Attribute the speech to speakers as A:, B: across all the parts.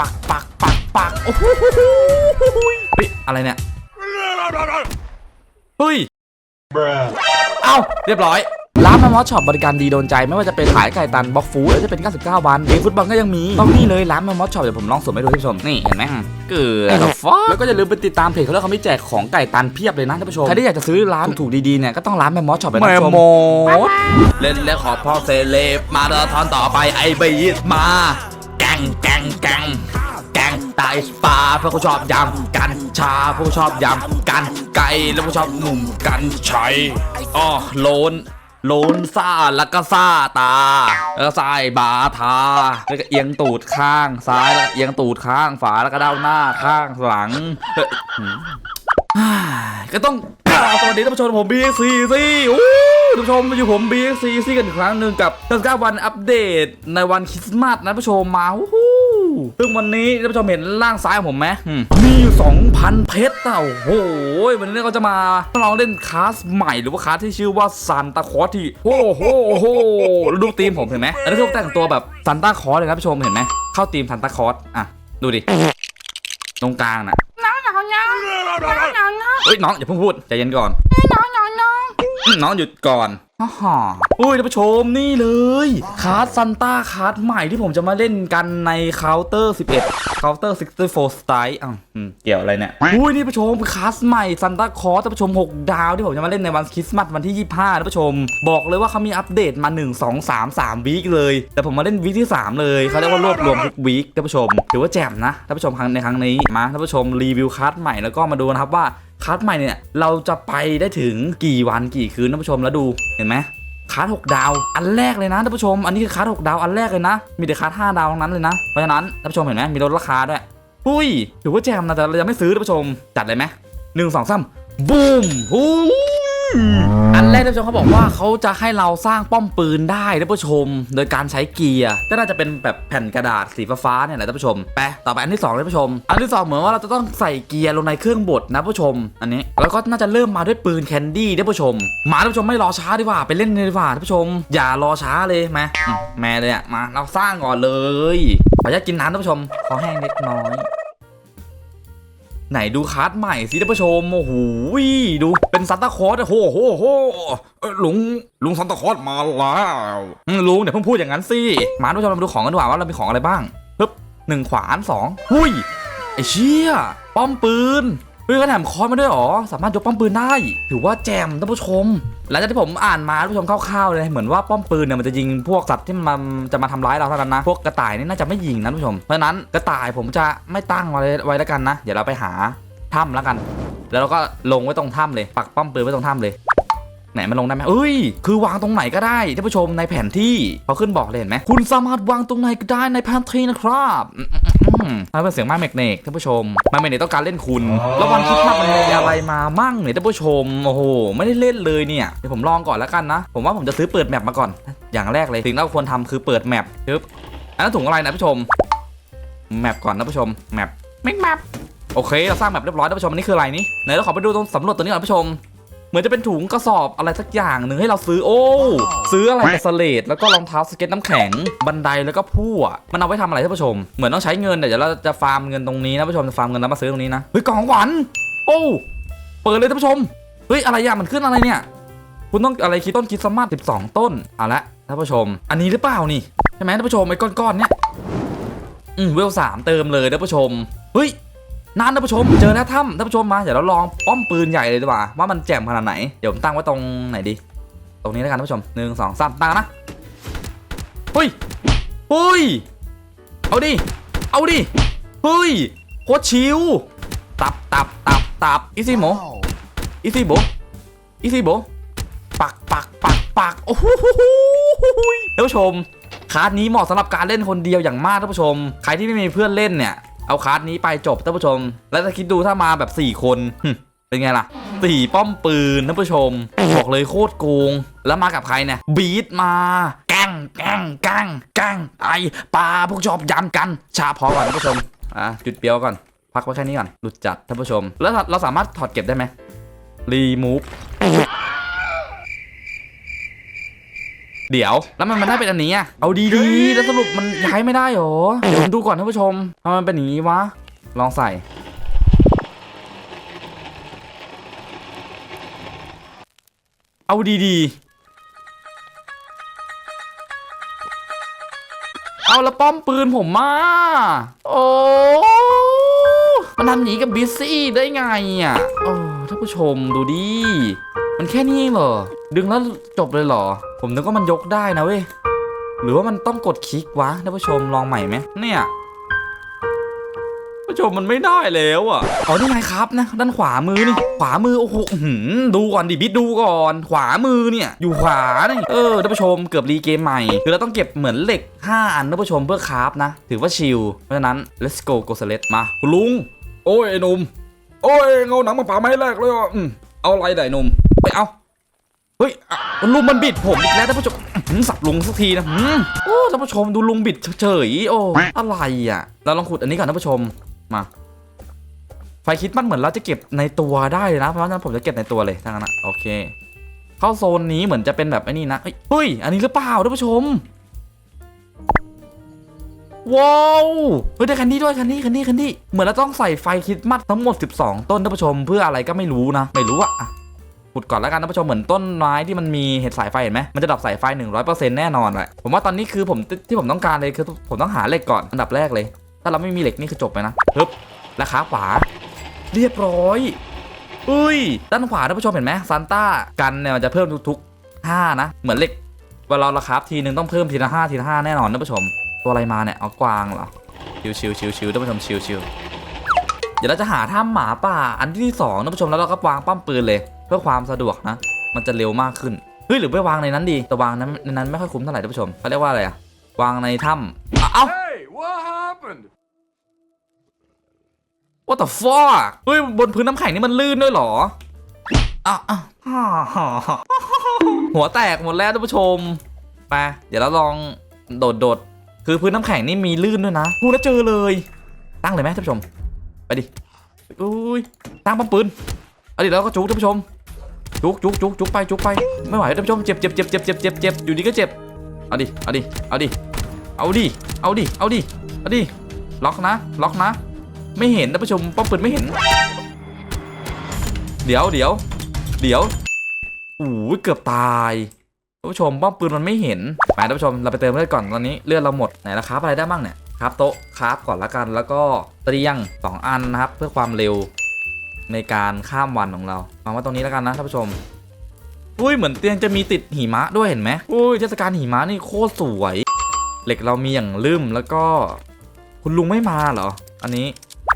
A: ปักปักปักปักโอ้โหเฮ้ยอะไรเนี่ยเฮ้ยเอ้าเรียบร้อยร้านมามอสช็อปบริการดีโดนใจไม่ว่าจะเป็นขายไก่ตันบล็อกฟู้ดหรือจะเป็น 99 วันเกมฟุตบอลก็ยังมีต้องนี่เลยร้านมามอสช็อปเดี๋ยวผมลองสวมให้ดูท่านผู้ชมนี่เห็นไหมเกลือแล้วก็อย่าลืมไปติดตามเพจเขาแล้วเขาไมีแจกของไก่ตันเพียบเลยนะท่านผู้ชมใครที่อยากจะซื้อร้านถูกๆดีๆเนี่ยก็ต้องร้านแมมมอสช็อปไปนะท่านผู้ชมเล่นแล้วขอพ่อเซเลบมาเดอทอนต่อไปไอ้บีมา งแกงแกงแกงไตปลาเพื่อผู้ชอบยำกันชาผู้ชอบยำกันไก่แล้วผู้ชอบหนุ่มกันชัยอ้อโลนโลนซ่าแล้วก็ซ่าตา แล้วก็ซ้ายบาทา แล้วก็เอียงตูดข้างซ้ายแล้วก็เอียงตูดข้างฝาแล้วก็ด้านหน้าข้างหลัง ก็ต้องกราบสวัสดีท่านผู้ชมผม BXC สิอู้ท่านผู้ชมมาอยู่ผม BXC สิกันอีกครั้งหนึ่งกับ99วันอัปเดตในวันคริสต์มาสนะผู้ชมมาอู้ซึ่งวันนี้ท่านผู้ชมเห็นล่างซ้ายของผมไหมมีอยู่ 2,000 เพชรอะโอ้โห วันนี้เราจะมาลองเล่นคลาสใหม่หรือว่าคลาสที่ชื่อว่าซันตาคอสที่โอ้โหโอ้โหแล้วดูทีมผมเห็นไหมอันนี้คือแต่งตัวแบบซันตาคอสเลยนะท่านผู้ชมเห็นไหมเข้าทีมซันตาคอสอะดูดิ ตรงกลางน่ะ
B: น้องน้องน้องน้องน้องน้อง
A: เฮ้ยน้องอย่าเพิ่งพูดใจเย็นก่อน
B: น้องน้องน้อง
A: อืมน้องหยุดก่อน ฮ่าฮ่าอุ้ยท่านผู้ชมนี่เลยคาร์ดซันต้าคาร์ดใหม่ที่ผมจะมาเล่นกันในเคาน์เตอร์ 11เคาน์เตอร์ 64 Style อะอืมเกี่ยวอะไรเนี่ยอุ้ยนี่ท่านผู้ชมเป็นคาร์ดใหม่ซันต้าคอร์ท่านผู้ชม 6 ดาวที่ผมจะมาเล่นในวันคริสต์มาสวันที่ 25ท่านผู้ชม บอกเลยว่าเขามีอัปเดตมา 1 2 3 3วีคเลย แต่ผมมาเล่นวีคที่ 3 เลยเขาเรียกว่ารวบรวมทุกวีคท่านผู้ชมถือว่าแจ่มนะท่านผู้ชมครั้งในครั้งนี้มาท่านผู้ชมรีวิวคาร์ดใหม่แล้วก็มาดูนะครับว่า คัสใหม่เนี่ยเราจะไปได้ถึงกี่วันกี่คืนท่านผู้ชมแล้วดูเห็นไหมคัสหกดาว อันแรกเลยนะท่านผู้ชม อันนี้คือคัสหกดาวอันแรกเลยนะ มีแต่คัสห้าดาวทั้งนั้นเลยนะเพราะฉะนั้นท่านผู้ชมเห็นไหมมีลดราคาด้วยอุ้ยถือว่าแจมนะแต่เรายังไม่ซื้อท่านผู้ชมจัดเลยไหมหนึ่งสองสามบูมฮู้ อันแรกท่านผู้ชมเขาบอกว่าเขาจะให้เราสร้างป้อมปืนได้ท่านผู้ชม โดยการใช้เกียร์ก็น่าจะเป็นแบบแผ่นกระดาษสีฟ้าๆเนี่ยแหละท่านผู้ชมไปต่อไปอันที่สองท่านผู้ชม อันที่สองเหมือนว่าเราจะต้องใส่เกียร์ลงในเครื่องบดนะผู้ชม อันนี้แล้วก็น่าจะเริ่มมาด้วยปืนแคนดี้ท่านผู้ชม มาท่านผู้ชมไม่รอช้าดีกว่าไปเล่นเลยดีกว่าท่านผู้ชม อย่ารอช้าเลยมาอืมแม่เลยอะมาเราสร้างก่อนเลยขออนุญาตกินน้ำท่านผู้ชมขอแห้งเล็กน้อย ไหนดูคัสใหม่สิท่านผู้ชมโอ้โหดูเป็นซันตาคอสโอ้โหโหโหลุงลุงซันตาคอสมาแล้วลุงเดี๋ยวเพิ่งพูดอย่างนั้นสิมาท่านผู้ชมเรามาดูของกันดีกว่าว่าเรามีของอะไรบ้างปึ๊บหนึ่งขวานสองหุ้ยไอเชี่ยป้อมปืนเฮ้ยก็แถมคอร์สมาด้วยหรอสามารถยกป้อมปืนได้ ถือว่าแจมท่านผู้ชม หลังจากที่ผมอ่านมาท่านผู้ชมคร่าวๆเลยเหมือนว่าป้อมปืนเนี่ยมันจะยิงพวกสัตว์ที่มันจะมาทำร้ายเราเท่านั้นนะพวกกระต่ายนี่น่าจะไม่ยิงนะท่านผู้ชมเพราะนั้นกระต่ายผมจะไม่ตั้งไว้ไว้แล้วกันนะ เดี๋ยวเราไปหาถ้ำแล้วกัน แล้วเราก็ลงไว้ตรงถ้ำเลยปักป้อมปืนไว้ตรงถ้ำเลยไหนมันลงได้ไหมเอ้ย คือวางตรงไหนก็ได้ท่านผู้ชมในแผนที่เขาขึ้นบอกเลยเห็นไหมคุณสามารถวางตรงไหนก็ได้ในแผนที่นะครับ มอืมอืมแล้วเป็นเสียงมาเมกเนกท่านผู้ชมมาเมกเนกต้องการเล่นคุณแล้ววันคิดมาสมันมีอะไรมามั่งเนี่ยท่านผู้ชมโอ้โหไม่ได้เล่นเลยเนี่ยเดี๋ยวผมลองก่อนแล้วกันนะ ผมว่าผมจะซื้อเปิดแมปมาก่อน อย่างแรกเลยสิ่งที่เราควรทำคือเปิดแมปปึ๊บอันนั้นถุงอะไรนะท่านผู้ชมแมปก่อนนะผู้ชมแมป
B: มิกแมป
A: โอเค เราสร้างแบบเรียบร้อยท่านผู้ชมอันนี้คืออะไรนี่ไหนเราขอไปดูตรงสำรวจตัวนี้ก่อนท่านผู้ชม มือนจะเป็นถุงกระสอบอะไรสักอย่างหนึ่งให้เราซื้อโอ้ซื้ออะไรกับสเลดแล้วก็รองเท้าสเก็ตน้ำแข็งบันไดแล้วก็พั่มันเอาไว้ทำอะไรท่านผู้ชมเหมือนต้องใช้เงินเดี๋ยวเราจะฟาร์มเงินตรงนี้นะผู้ชมจะฟาร์มเงินแล้วมาซื้อตรงนี้นะเฮ้ยกล่องขวัญโอ้เปิดเลยท่านผู้ชมเฮ้ยอะไรอะมันขึ้นอะไรเนี่ย คุณต้องอะไรคิดต้นคิดสต์มาส12 ต้นเอาละท่านผู้ชม อันนี้หรือเปล่านี่ใช่ไหมท่านผู้ชมไอ้ก้อนๆเนี่ยอืมเวลสามเติมเลยท่านผู้ชมเฮ้ย นานท่านผู้ชมเจอแล้วถ้ำท่านผู้ชมมาเดี๋ยวเราลองป้อมปืนใหญ่เลยดีกว่าว่ามันแจ่มขนาดไหนเดี๋ยวผมตั้งไว้ตรงไหนดี ตรงนี้แล้วกันท่านผู้ชมหนึ่งสองสามตั้งนะเฮ้ยเฮ้ยเอาดิเอาดิเฮ้ยโคตรชิวตับตับตับตับอีซี่โมอีซี่โบอีซี่โบปักปักปักปักโอ้โหท่านผู้ชมคาร์ดนี้เหมาะสำหรับการเล่นคนเดียวอย่างมากท่านผู้ชม ใครที่ไม่มีเพื่อนเล่นเนี่ย เอาคาร์ดนี้ไปจบท่านผู้ชม แล้วถ้าคิดดูถ้ามาแบบ 4 คน เป็นไงล่ะสี่ป้อมปืนท่านผู้ชม บอกเลยโคตรโกง แล้วมากับใครเนี่ย บีทมาแกล้งแกล้งแกล้งแกล้งไอปลาพวกชอบยันกัน ชาพอก่อนท่านผู้ชม อะจุดเปียวก่อน พักไว้แค่นี้ก่อนหลุดจัดท่านผู้ชม แล้วเราสามารถถอดเก็บได้ไหมรีมูฟ เดี๋ยว แล้วมันมันได้เป็นอันนี้อะเอาดีๆ แล้วสรุปมันย้ายไม่ได้เหรอ เดี๋ยวผมดูก่อนท่านผู้ชมทำไมมันเป็นอย่างนี้วะ ลองใส่เอาดีๆ เอาแล้วป้อมปืนผมมา โอ้ มันทำอย่างนี้กับบิซซี่ได้ไงอะ โอ้ท่านผู้ชมดูดิ มันแค่นี้เองเหรอ ดึงแล้วจบเลยเหรอ ผมนึกว่ามันยกได้นะเว้ย หรือว่ามันต้องกดคลิกวะท่านผู้ชมลองใหม่ไหมเนี่ยท่านผู้ชมมันไม่ได้แล้วอะ อ๋อนี่ไงครับนะ ด้านขวามือนี่ ขวามือโอ้โหหือดูก่อนดิบิดดูก่อน ขวามือเนี่ย อยู่ขวานี่เออท่านผู้ชมเกือบรีเกมใหม่ คือเราต้องเก็บเหมือนเหล็ก 5 อันท่านผู้ชมเพื่อคราฟนะ ถือว่าชิล เพราะฉะนั้น let's go go select มาคุณลุง โอ้ยไอ้หนุ่ม โอ้ยเงาหนังมาป่าไม้แรกเลยอะเอาอะไรได้หนุ่ม ไปเอา เฮ้ยลุงมันบิดผมอีกแล้วท่านผู้ชมสับลุงสักทีนะหืมโอ้ท่านผู้ชมดูลุงบิดเฉยโอ้อะไรอะ เราลองขุดอันนี้ก่อนท่านผู้ชมมา ไฟคิดมันเหมือนเราจะเก็บในตัวได้เลยนะ เพราะฉะนั้นผมจะเก็บในตัวเลยทั้งนั้นนะโอเค เข้าโซนนี้เหมือนจะเป็นแบบไอ้นี่นะเฮ้ย อันนี้หรือเปล่าท่านผู้ชมว้าวเฮ้ยได้คันนี้ด้วยคันนี้คันนี้คันนี้เหมือนเราต้องใส่ไฟคริดมัดทั้งหมด 12 ต้นท่านผู้ชมเพื่ออะไรก็ไม่รู้นะ ไม่รู้อะ ขุดก่อนแล้วกันท่านผู้ชมเหมือนต้นไม้ที่มันมีเห็ดสายไฟเห็นไหมมันจะดับสายไฟ 100%แน่นอนแหละผมว่าตอนนี้คือผมที่ผมต้องการเลยคือผมต้องหาเหล็กก่อนอันดับแรกเลย ถ้าเราไม่มีเหล็กนี่คือจบไปนะฮึบและขาขวา เรียบร้อยอุ้ยด้านขวาท่านผู้ชมเห็นไหมซานต้ากันเนี่ยมันจะเพิ่มทุกๆ5นะเหมือนเหล็กเวลาเราคราฟทีนึงต้องเพิ่มทีละห้าทีละห้าแน่นอนท่านผู้ชมตัวอะไรมาเนี่ยเอากวางเหรอชิวชิวชิวชิวท่านผู้ชมชิวชิวเดี๋ยวเราจะหาถ้ำหมาป่าอันที่สองท่านผู้ชมแล้วเราก็วางป้อมปืนเลย พื่อความสะดวกนะ มันจะเร็วมากขึ้นเฮ้ยหรือไปวางในนั้นดีแต่วางนั้นในนั้นไม่ค่อยคุ้มเท่าไหร่ท่านผู้ชมเขาเรียกว่าอะไรอะวางในถ้ำอะเอ้า
C: Hey, what happened?
A: what the fuck เฮ้ยบนพื้นน้ำแข็งนี่มันลื่นด้วยเหรออะอะฮ่าฮ่าฮ่าหัวแตกหมดแล้วท่านผู้ชมไปเดี๋ยวเราลองโดดโดดคือพื้นน้ำแข็งนี่มีลื่นด้วยนะพูดแล้วเจอเลย ตั้งเลยไหมท่านผู้ชม ไปดิอุ้ยตั้งปั๊มปืนเอาดิแล้วก็จุกท่านผู้ชม จุกจุกจุกจุกไปจุกไปไม่ไหวท่านผู้ชมเจ็บเจ็บเจ็บเจ็บเจ็บเจ็บเจ็บอยู่ดีก็เจ็บเอาดิเอาดิเอาดิเอาดิเอาดิเอาดิเอาดิล็อกนะล็อกนะ ไม่เห็นท่านผู้ชมป้อมปืนไม่เห็น เดี๋ยวเดี๋ยวเดี๋ยวอู้ยเกือบตายท่านผู้ชมป้อมปืนมันไม่เห็นไปท่านผู้ชมเราไปเติมเลือดก่อนตอนนี้เลือดเราหมดไหนราคาอะไรได้บ้างเนี่ยครับโต๊ะครับก่อนละกันแล้วก็เตียงสองอันนะครับ เพื่อความเร็ว ในการข้ามวันของเราวางไว้ตรงนี้แล้วกันนะท่านผู้ชมอุ้ยเหมือนเตียงจะมีติดหิมะด้วยเห็นไหมอุ้ยเทศกาลหิมะนี่โคตรสวย เหล็กเรามีอย่างลืมแล้วก็ คุณลุงไม่มาเหรอ อันนี้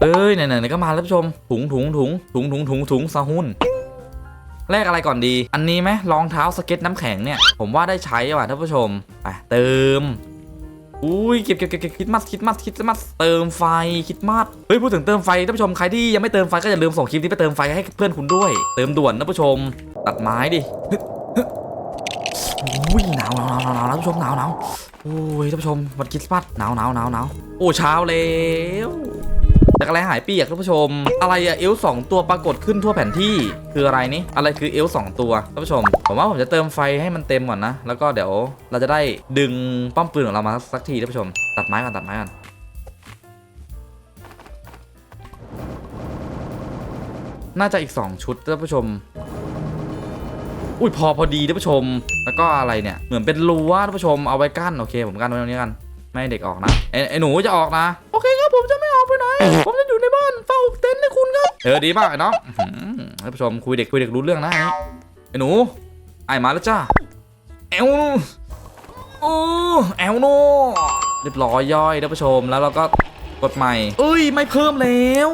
A: เอ้ยไหนๆก็มาแล้วท่านผู้ชมถุงถุงถุงถุงถุงถุงถุงซาฮุนแลกอะไรก่อนดี อันนี้ไหมรองเท้าสเก็ตน้ำแข็งเนี่ย ผมว่าได้ใช้ว่ะท่านผู้ชมไปเติม อุ้ยเก็บเก็บเก็บคิดมัดคิดมัดคิดมัดเติมไฟคิดมัดเฮ้ยพูดถึงเติมไฟท่านผู้ชมใครที่ยังไม่เติมไฟก็อย่าลืมส่งคลิปนี้ไปเติมไฟให้เพื่อนคุณด้วย เติมด่วนท่านผู้ชม ตัดไม้ดิอุ้ยหนาวหนาวหนาวหนาวท่านผู้ชมหนาวหนาวโอ้ยท่านผู้ชมวันคริสต์มาสหนาวหนาวหนาวหนาวโอ้เช้าแล้ว จากอะไรหายเปียกท่านผู้ชม อะไรอะเอลสองตัวปรากฏขึ้นทั่วแผนที่คืออะไรนี่อะไรคือเอลสองตัวท่านผู้ชมผมว่าผมจะเติมไฟให้มันเต็มก่อนนะ แล้วก็เดี๋ยวเราจะได้ดึงป้อมปืนของเรามาสักทีท่านผู้ชม ตัดไม้ก่อนตัดไม้ก่อนน่าจะอีก 2 ชุดท่านผู้ชม อุ้ยพอพอดีท่านผู้ชม แล้วก็อะไรเนี่ย เหมือนเป็นรั้วท่านผู้ชม เอาไว้กั้น โอเค ผมกั้นไว้ตรงนี้กัน ไม่เด็กออกนะไอ้ไอ้หนูจะออกนะ ผมจะอยู่ในบ้านเฝ้าเต็นท์ให้คุณครับ เออดีมากไอ้น้องท่านผู้ชมคุยเด็กคุยเด็กรู้เรื่องนะไอ้หนูไอ้มาแล้วจ้าแอลโอ้แอลโนเรียบร้อยย่อยท่านผู้ชมแล้วเราก็กดใหม่ เอ้ยไม่เพิ่มแล้ว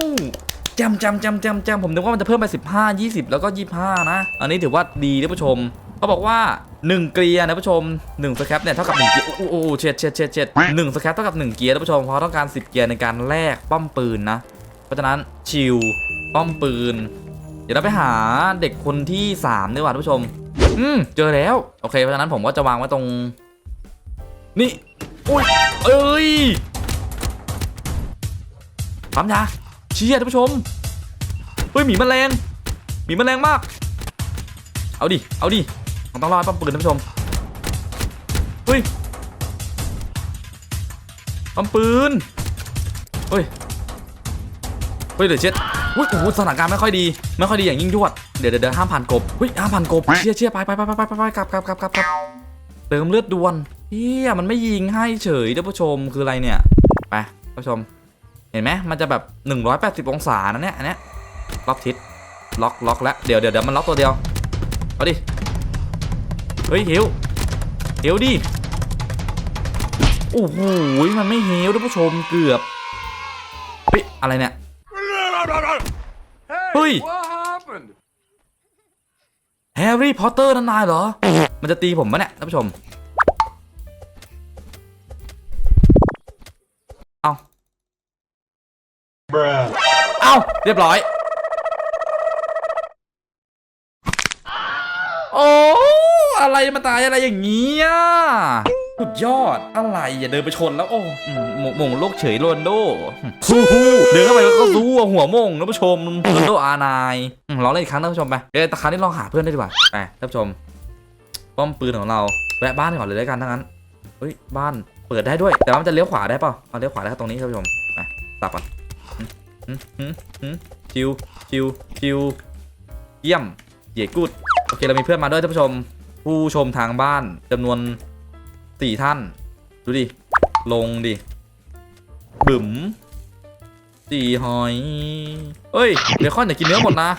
A: จำจำจำจำจำผมนึกว่ามันจะเพิ่มไป 15 20 แล้วก็ 25 นะ อันนี้ถือว่าดีท่านผู้ชม เขาบอกว่า 1 เกียร์นะผู้ชม1สแครปเนี่ยเท่ากับ1เกียร์โอ้โหเฉียดเฉียดเฉียดเฉียดหนึ่งสแครปเท่ากับ1เกียร์ท่านผู้ชมเพราะต้องการ10 เกียร์ในการแลกป้อมปืนนะ เพราะฉะนั้นชิลป้อมปืน เดี๋ยวเราไปหาเด็กคนที่3ดีกว่าท่านผู้ชม อืมเจอแล้วโอเคเพราะฉะนั้นผมก็จะวางไว้ตรง นี่อุ้ยเอ้ยปั๊มยาเชี่ยท่านผู้ชมเฮ้ยหมีแมลงหมีแมลงมาก เอาดิ เอาดิ ต้องรอดป้อมปืนท่านผู้ชมเฮ้ยปั๊มปืนเฮ้ยเฮ้ยเดี๋ยวเช็ดอุ้ยโอ้โหสถานการณ์ไม่ค่อยดีไม่ค่อยดีอย่างยิ่งยวดเดี๋ยวเดี๋ยวเดี๋ยวห้ามผ่านกบเฮ้ยห้ามผ่านกบเชี่ยเชี่ยไปไปไปไปไปไปไปกลับกลับกลับกลับกลับเติมเลือดด่วนเฮียมันไม่ยิงให้เฉยท่านผู้ชมคืออะไรเนี่ยไปท่านผู้ชม เห็นไหมมันจะแบบ 180 องศานะเนี่ยอันเนี้ยล็อกทิศล็อกล็อกแล้วเดี๋ยวเดี๋ยวเดี๋ยวมันล็อกตัวเดียวเอาดิ เฮ้ยเฮวเฮวดิโอ้โหมันไม่เฮวท่านผู้ชมเกือบเฮ้ยอะไรเนี่ยเฮ้ยแฮร์รี่พอตเตอร์นั่นนายเหรอ มันจะตีผมปะเนี่ยท่านผู้ชม เอาเอาเรียบร้อย โอ้ อะไรมาตายอะไรอย่างนี้อะสุดยอดอะไรอย่าเดินไปชนแล้วโอ้อืมมงหมงโลกเฉยโรนโดสู้เดินเข้าไปแล้วก็สู้อะหัวโมงท่านผู้ชมโรนโดอาไนน์อืมลองเล่นอีกครั้งท่านผู้ชมไปเดี๋ยวตะครั้งนี้ลองหาเพื่อนได้ดีกว่าไปท่านผู้ชม ป้อมปืนของเราแวะบ้านก่อนเลยแล้วกันทั้งนั้นเฮ้ยบ้านเปิดได้ด้วย แต่ว่ามันจะเลี้ยวขวาได้เปล่าเอาเลี้ยวขวาได้แค่ตรงนี้ท่านผู้ชมไปตับก่อนชิวชิวชิวเยี่ยมเย่กูดโอเคเรามีเพื่อนมาด้วยท่านผู้ชม ผู้ชมทางบ้านจำนวนสี่ท่าน ดูดิ ลงดิ บึ๋มสี่หอยเอ้ยเบคอนอย่ากินเนื้อหมดนะ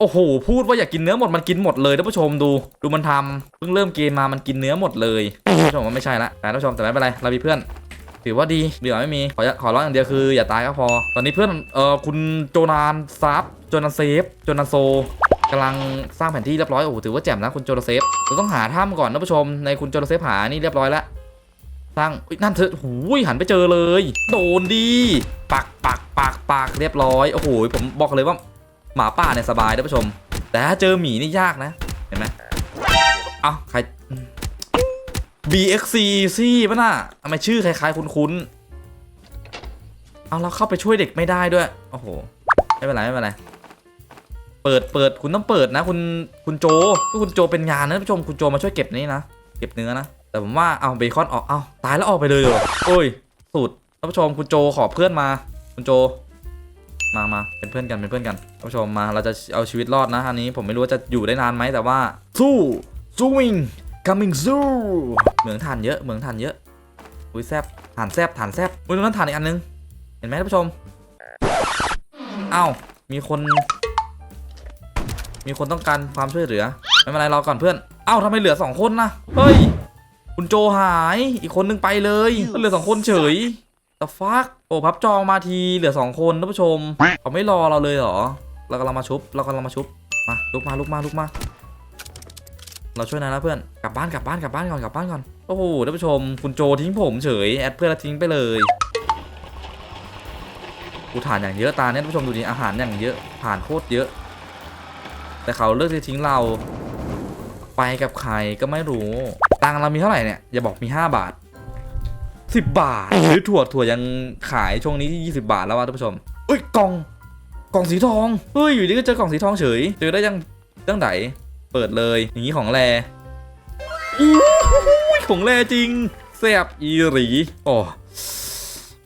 A: โอ้โห พูดว่าอยากกินเนื้อหมดมันกินหมดเลยท่านผู้ชมดู ดูมันทำเพิ่งเริ่มเกมมามันกินเนื้อหมดเลยท่านผู้ชมว่าไม่ใช่ละแต่ท่านผู้ชมแต่ไม่เป็นไรเรามีเพื่อนถือว่าดีเหลือไม่มี ขอขอร้องอย่างเดียวคืออย่าตายก็พอ ตอนนี้เพื่อน เอ่อคุณโจนานซับโจนานเซฟ โจนานโซ กำลังสร้างแผนที่เรียบร้อยโอ้โหถือว่าแจ่มนะคุณโจนาเซฟเราต้องหาถ้ำก่อนท่านผู้ชมในคุณโจนาเซฟหานี่เรียบร้อยแล้วสร้างนั่นเธอหูยหันไปเจอเลย โดนดีปักปักปักปักเรียบร้อยโอ้โหผมบอกเลยว่าหมาป่าเนี่ยสบายท่านผู้ชม แต่ถ้าเจอหมีนี่ยากนะเห็นไหมเอ้าใคร BXC ซี่ป่ะน่ะทำไมชื่อคล้ายๆคุ้นๆเอาเราเข้าไปช่วยเด็กไม่ได้ด้วย โอ้โห ไม่เป็นไร ไม่เป็นไร เปิดเปิดคุณต้องเปิดนะ คุณคุณโจคุณโจเป็นงานนะท่านผู้ชมคุณโจมาช่วยเก็บนี่นะเก็บเนื้อนะแต่ผมว่าเอาเบคอนออกเอาตายแล้วออกไปเลยเหรอโอ้ยสุดท่านผู้ชมคุณโจขอเพื่อนมา คุณโจ มามาเป็นเพื่อนกันเป็นเพื่อนกันท่านผู้ชมมาเราจะเอาชีวิตรอดนะอันนี้ผมไม่รู้ว่าจะอยู่ได้นานไหมแต่ว่า สู้ swing coming สู้เหมืองถ่านเยอะเหมืองถ่านเยอะอุ้ยแซบถ่านแซบถ่านแซบอุ้ยตรงนั้นถ่านอีกอันนึงเห็นไหมท่านผู้ชมเอ้ามีคน มีคนต้องการความช่วยเหลือ ไม่เป็นไรรอก่อนเพื่อน เอ้าทำไมเหลือสองคนนะเฮ้ย คุณโจหาย อีกคนนึงไปเลยเหลือสองคนเฉย the fuck โอ้พับจองมาทีเหลือสองคนท่านผู้ชมเขาไม่รอเราเลยเหรอ เรากำลังมาชุบ เรากำลังมาชุบ มาลุกมาลุกมาลุกมา เราช่วยนายนะเพื่อน กลับบ้านกลับบ้านกลับบ้านก่อนกลับบ้านก่อน โอ้โหท่านผู้ชม คุณโจทิ้งผมเฉย แอดเพื่อนแล้วทิ้งไปเลยกูฐานอย่างเยอะตาเนี่ยท่านผู้ชมดูดิอาหารอย่างเยอะผ่านโคตรเยอะ แต่เขาเลือกที่ทิ้งเรา ไปกับใครก็ไม่รู้ ตังเรามีเท่าไหร่เนี่ย อย่าบอกมี 5 บาท 10 บาทหรือถั่วถั่วยังขายช่วงนี้ที่20 บาทแล้วว่ะท่านผู้ชมเอ้ยกล่องกล่องสีทองเฮ้ยอยู่ดีก็เจอกล่องสีทองเฉยเจอได้ยังตั้งไหนเปิดเลยอย่างนี้ของแรอู้ยของแรจริงแซบอีหรีโอ้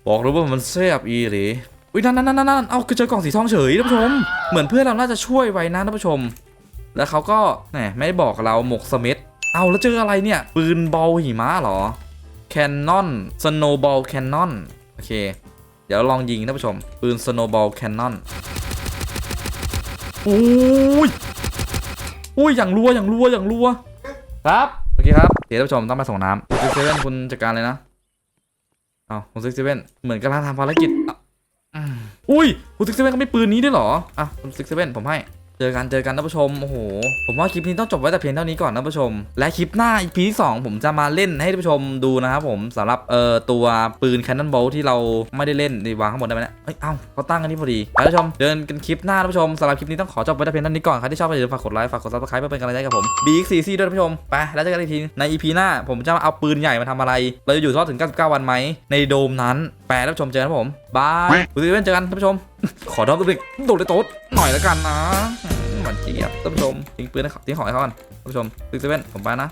A: บอกเลยว่ามันแซบอีหรี อุ้ยนั่นนั่นนั่นนั่นเอาคือเจอกล่องสีทองเฉยท่านผู้ชม เหมือนเพื่อนเราน่าจะช่วยไว้นะท่านผู้ชม แล้วเขาก็แหมไม่ได้บอกเราหมกสมิธเอาแล้วเจออะไรเนี่ย ปืนบอลหิมะเหรอแคนนอนสโนบอลแคนนอนโอเค เดี๋ยวลองยิงท่านผู้ชม ปืนสโนบอลแคนนอนอุ้ยอุ้ยอย่างรัวอย่างรัวอย่างรัว ครับโอเคครับเดี๋ยวท่านผู้ชมต้องมาส่งน้ำซิกเซเว่นคุณจัดการเลยนะเอาคุณซิกเซเว่นเหมือนกำลังทำภารกิจ อุ้ยคุณซิกเซเว่นก็ไม่ปืนนี้ด้วยเหรอ อะคุณซิกเซเว่นผมให้ เจอกันเจอกันท่านผู้ชมโอ้โหผมว่าคลิปนี้ต้องจบไว้แต่เพียงเท่านี้ก่อนท่านผู้ชม และคลิปหน้า EP ที่2ผมจะมาเล่นให้ท่านผู้ชมดูนะครับผมสำหรับเอ่อตัวปืน Cannon Bolt ที่เราไม่ได้เล่นนี่วางข้างบนได้ไหมเนี่ยเอ้าเขาตั้งกันนี่พอดีท่านผู้ชมเดินกันคลิปหน้าท่านผู้ชมสำหรับคลิปนี้ต้องขอจบไว้แต่เพียงเท่านี้ก่อนใครที่ชอบก็อย่าลืมฝากกดไลค์ฝากกด subscribe เพื่อเป็นกำลังใจกับผม BXCC ด้วยท่านผู้ชมไปแล้วเจอกันอีกทีใน EP หน้าผมจะมาเอาปืนใหญ่มาทำอะไร เราจะอยู่รอดถึง 99 วันไหมในโดมนั้นแปลท่านผู้ชมเจอกันครับผมบายคุณซีเวนเจอกันท่านผู้ชม ขอดอมตัวเด็กโดดเลยโต๊ดหน่อยแล้วกันนะหวานเจี๊ยบท่านผู้ชมทิ้งปืนให้เขาทิ้งของให้เขาก่อนท่านผู้ชมซิกเซเว่นผมไปนะ